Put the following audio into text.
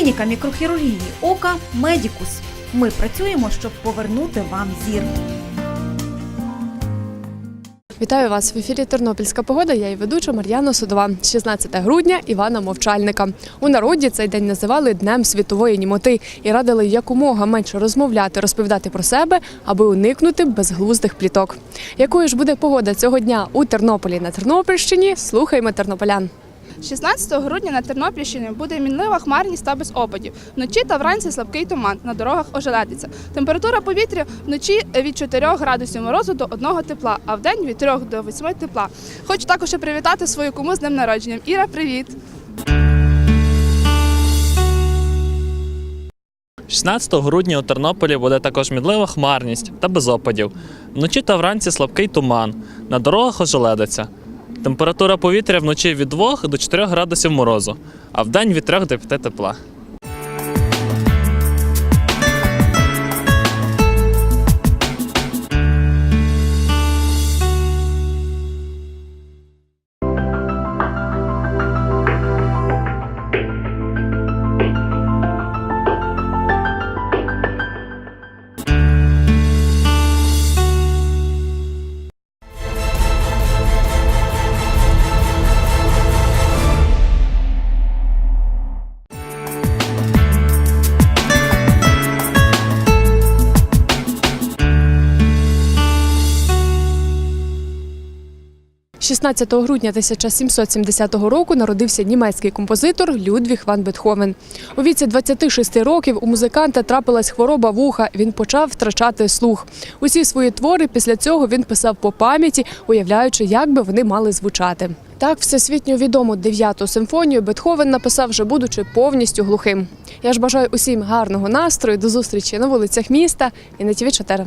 Клініка мікрохірургії ока Медікус. Ми працюємо, щоб повернути вам зір. Вітаю вас в ефірі Тернопільська погода. Я і ведуча Мар'яна Судова. 16 грудня Івана Мовчальника. У народі цей день називали Днем світової німоти і радили якомога менше розмовляти, розповідати про себе, аби уникнути безглуздих пліток. Якою ж буде погода цього дня у Тернополі на Тернопільщині? Слухаймо тернополян. 16 грудня на Тернопільщині буде мінлива хмарність та без опадів. Вночі та вранці слабкий туман, на дорогах ожеледиться. Температура повітря вночі від 4 градусів морозу до 1 тепла, а вдень від 3 до 8 тепла. Хочу також привітати свою кому з днем народженням. Іра, привіт! 16 грудня у Тернополі буде також мінлива хмарність та без опадів. Вночі та вранці слабкий туман. На дорогах ожеледиться. Температура повітря вночі від 2 до 4 градусів морозу, а вдень від 3 до 5 тепла. – 16 грудня 1770 року народився німецький композитор Людвіг ван Бетховен. У віці 26 років у музиканта трапилась хвороба вуха. Він почав втрачати слух. Усі свої твори після цього він писав по пам'яті, уявляючи, як би вони мали звучати. Так, всесвітньо відому дев'яту симфонію Бетховен написав, вже будучи повністю глухим. Я ж бажаю усім гарного настрою, до зустрічі на вулицях міста і на ТВ 4